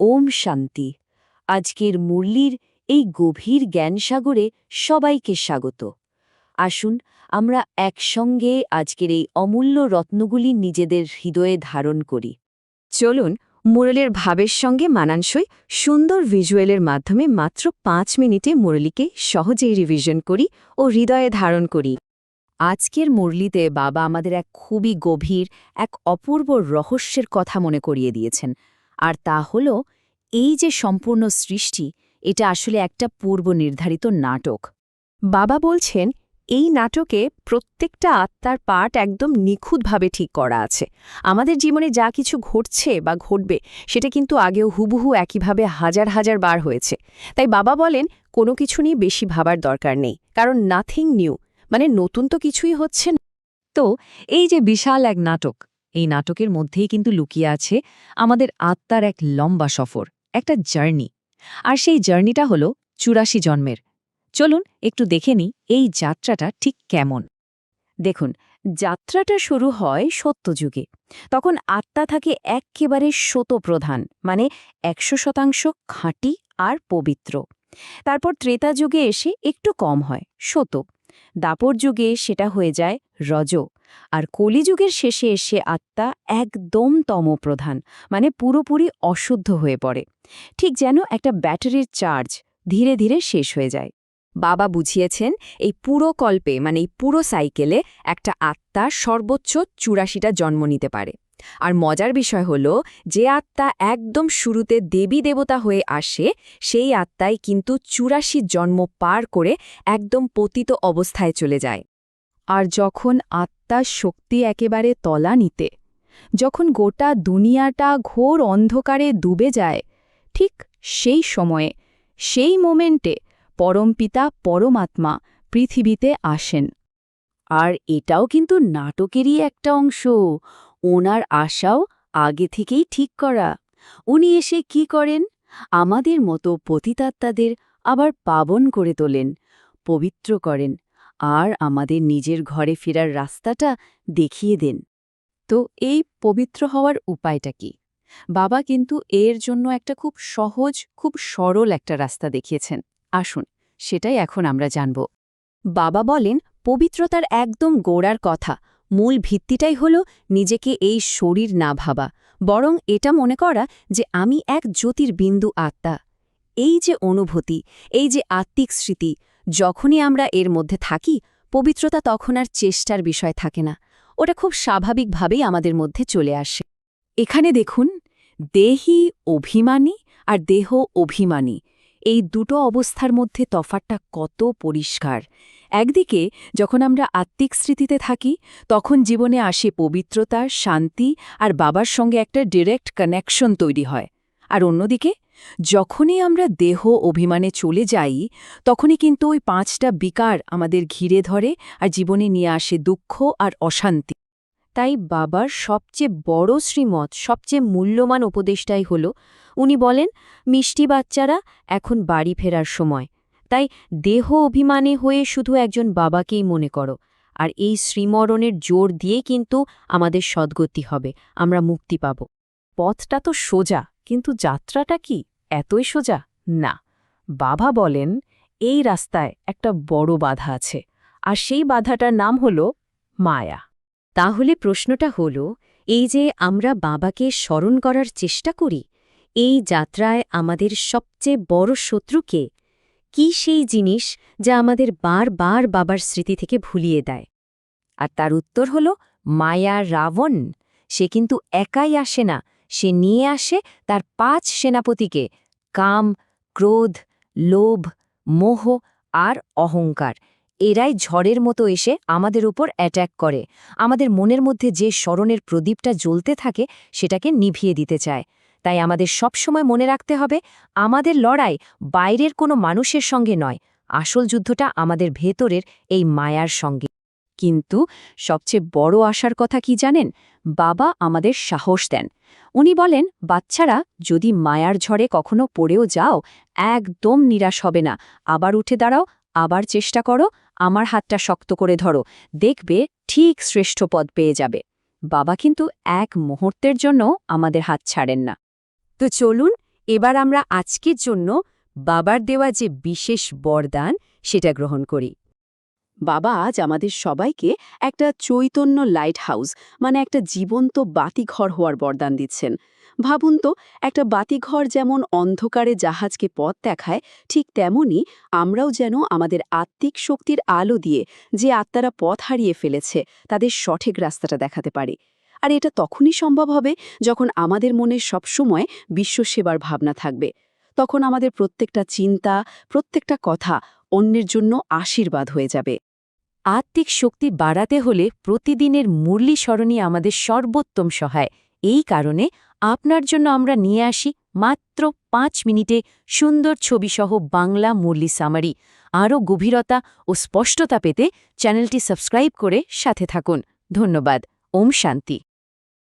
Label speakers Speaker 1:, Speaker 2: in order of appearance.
Speaker 1: ওম শান্তি। আজকের মুরলির এই গভীর জ্ঞানসাগরে সবাইকে স্বাগত। আসুন, আমরা একসঙ্গে আজকের এই অমূল্য রত্নগুলি নিজেদের হৃদয়ে ধারণ করি। চলুন, মুরলের ভাবের সঙ্গে মানানসই সুন্দর ভিজুয়ালের মাধ্যমে মাত্র পাঁচ মিনিটে মুরলিকে সহজেই রিভিশন করি ও হৃদয়ে ধারণ করি। আজকের মুরলিতে বাবা আমাদের এক খুবই গভীর, এক অপূর্ব রহস্যের কথা মনে করিয়ে দিয়েছেন। আর তা হল, এই যে সম্পূর্ণ সৃষ্টি, এটা আসলে একটা পূর্ব নির্ধারিত নাটক। বাবা বলছেন, এই নাটকে প্রত্যেকটা আত্মার পাঠ একদম নিখুঁতভাবে ঠিক করা আছে। আমাদের জীবনে যা কিছু ঘটছে বা ঘটবে, সেটা কিন্তু আগেও হুবহু একইভাবে হাজার হাজার বার হয়েছে। তাই বাবা বলেন, কোনো কিছু নিয়ে বেশি ভাবার দরকার নেই, কারণ নাথিং নিউ মানে নতুন তো কিছুই হচ্ছে না। তো, এই যে বিশাল এক নাটক এই নাটকের মধ্যেই কিন্তু লুকিয়ে আছে আমাদের আত্মার এক লম্বা সফর, একটা জার্নি। আর সেই জার্নিটা হলো চুরাশি জন্মের। চলুন একটু দেখে নিই এই যাত্রাটা ঠিক কেমন। দেখুন, যাত্রাটা শুরু হয় সত্যযুগে। তখন আত্মা থাকে এক্কেবারে শতপ্রধান মানে একশো শতাংশ খাঁটি আর পবিত্র। তারপর ত্রেতা যুগে এসে একটু কম হয় শত দাপর যুগে সেটা হয়ে যায় রজ। আর কলিযুগের শেষে এসে আত্মা একদম তমপ্রধান মানে পুরোপুরি অশুদ্ধ হয়ে পড়ে। ঠিক যেন একটা ব্যাটারির চার্জ ধীরে ধীরে শেষ হয়ে যায়। বাবা বুঝিয়েছেন, এই পুরো কল্পে মানে এই পুরো সাইকেলে একটা আত্মা সর্বোচ্চ চুরাশিটা জন্ম নিতে পারে। আর মজার বিষয় হল, যে আত্মা একদম শুরুতে দেবী দেবতা হয়ে আসে, সেই আত্মাই কিন্তু চুরাশি জন্ম পার করে একদম পতিত অবস্থায় চলে যায়। আর যখন আত্মার শক্তি একেবারে তলা নিতে যখন গোটা দুনিয়াটা ঘোর অন্ধকারে ডুবে যায়, ঠিক সেই সময়ে, সেই মোমেন্টে পরমপিতা পরমাত্মা পৃথিবীতে আসেন। আর এটাও কিন্তু নাটকেরই একটা অংশ। ওনার আশাও আগে থেকেই ঠিক করা। উনি এসে কি করেন? আমাদের মতো পতিতাত্মাদের আবার পাবন করে তোলেন, পবিত্র করেন। আর আমাদের নিজের ঘরে ফেরার রাস্তাটা দেখিয়ে দেন। তো এই পবিত্র হওয়ার উপায়টা কি? বাবা কিন্তু এর জন্য একটা খুব সহজ, খুব সরল একটা রাস্তা দেখিয়েছেন। আসুন, সেটাই এখন আমরা জানব। বাবা বলেন, পবিত্রতার একদম গোড়ার কথা। মূল ভিত্তিটাই হল নিজেকে এই শরীর না ভাবা। বরং এটা মনে করা যে আমি এক জ্যোতির্বিন্দু আত্মা। এই যে অনুভূতি, এই যে আত্মিক স্মৃতি যখনই আমরা এর মধ্যে থাকি, পবিত্রতা তখন আর চেষ্টার বিষয় থাকে না। ওটা খুব স্বাভাবিকভাবেই আমাদের মধ্যে চলে আসে। এখানে দেখুন, দেহি অভিমানী আর দেহ অভিমানী। এই দুটো অবস্থার মধ্যে তফাতটা কত পরিষ্কার। একদিকে, যখন আমরা আত্মিক স্মৃতিতে থাকি, তখন জীবনে আসে পবিত্রতা, শান্তি আর বাবার সঙ্গে একটা ডিরেক্ট কানেকশন তৈরি হয়। আর অন্যদিকে, যখনই আমরা দেহ অভিমানে চলে যাই, তখনই কিন্তু ওই পাঁচটা বিকার আমাদের ঘিরে ধরে আর জীবনে নিয়ে আসে দুঃখ আর অশান্তি। তাই বাবার সবচেয়ে বড় শ্রীমত সবচেয়ে মূল্যবান উপদেশটাই হল, উনি বলেন, মিষ্টি বাচ্চারা এখন বাড়ি ফেরার সময়। তাই দেহ অভিমানে হয়ে শুধু একজন বাবাকেই মনে করো। আর এই শ্রীমরণের জোর দিয়ে কিন্তু আমাদের সদ্গতি হবে, আমরা মুক্তি পাব। পথটা তো সোজা। কিন্তু যাত্রাটা কি এতই সোজা? না। বাবা বলেন, এই রাস্তায় একটা বড় বাধা আছে, আর সেই বাধাটার নাম হল মায়া। তাহলে প্রশ্নটা হল, এই যে আমরা বাবাকে স্মরণ করার চেষ্টা করি, এই যাত্রায় আমাদের সবচেয়ে বড় শত্রুকে কি সেই জিনিস যা আমাদের বারবার বাবার স্মৃতি থেকে ভুলিয়ে দেয়? আর তার উত্তর হল, মায়া রাবণ। সে কিন্তু একাই আসে না সে নিয়ে আসে তার পাঁচ সেনাপতিকে, কাম, ক্রোধ, লোভ, মোহ আর অহংকার। এরাই ঝড়ের মতো এসে আমাদের উপর অ্যাট্যাক করে। আমাদের মনের মধ্যে যে স্মরণের প্রদীপটা জ্বলতে থাকে, সেটাকে নিভিয়ে দিতে চায়। তাই আমাদের সবসময় মনে রাখতে হবে, আমাদের লড়াই বাইরের কোনো মানুষের সঙ্গে নয়। আসল যুদ্ধটা আমাদের ভেতরের এই মায়ার সঙ্গে। কিন্তু সবচেয়ে বড় আশার কথা কি জানেন? বাবা আমাদের সাহস দেন। উনি বলেন, বাচ্চারা, যদি মায়ার ঝড়ে কখনো পড়েও যাও, একদম নিরাশ হবে না। আবার উঠে দাঁড়াও, আবার চেষ্টা করো, আমার হাতটা শক্ত করে ধরো। দেখবে ঠিক শ্রেষ্ঠ পদ পেয়ে যাবে। বাবা কিন্তু এক মুহূর্তের জন্য আমাদের হাত ছাড়েন না। তো চলুন, এবার আমরা আজকের জন্য বাবার দেওয়া যে বিশেষ বরদান, সেটা গ্রহণ করি।
Speaker 2: বাবা আজ আমাদের সবাইকে একটা চৈতন্য লাইট হাউস মানে একটা জীবন্ত বাতিঘর হওয়ার বরদান দিচ্ছেন। ভাবুন তো, একটা বাতিঘর যেমন অন্ধকারে জাহাজকে পথ দেখায়, ঠিক তেমনি আমরাও যেন আমাদের আত্মিক শক্তির আলো দিয়ে যে আত্মারা পথ হারিয়ে ফেলেছে, তাদের সঠিক রাস্তাটা দেখাতে পারি। আর এটা তখনই সম্ভব হবে যখন আমাদের মনে সবসময় বিশ্বসেবার ভাবনা থাকবে। তখন আমাদের প্রত্যেকটা চিন্তা, প্রত্যেকটা কথা অন্যের জন্য আশীর্বাদ হয়ে যাবে।
Speaker 1: আত্মিক শক্তি বাড়াতে হলে প্রতিদিনের মুরলি স্মরণই আমাদের সর্বোত্তম সহায়। এই কারণে আপনার জন্য আমরা নিয়ে আসি মাত্র পাঁচ মিনিটে সুন্দর ছবিসহ বাংলা মুরলি সামারি। আরও গভীরতা ও স্পষ্টতা পেতে চ্যানেলটি সাবস্ক্রাইব করে সাথে থাকুন। ধন্যবাদ। ওম শান্তি।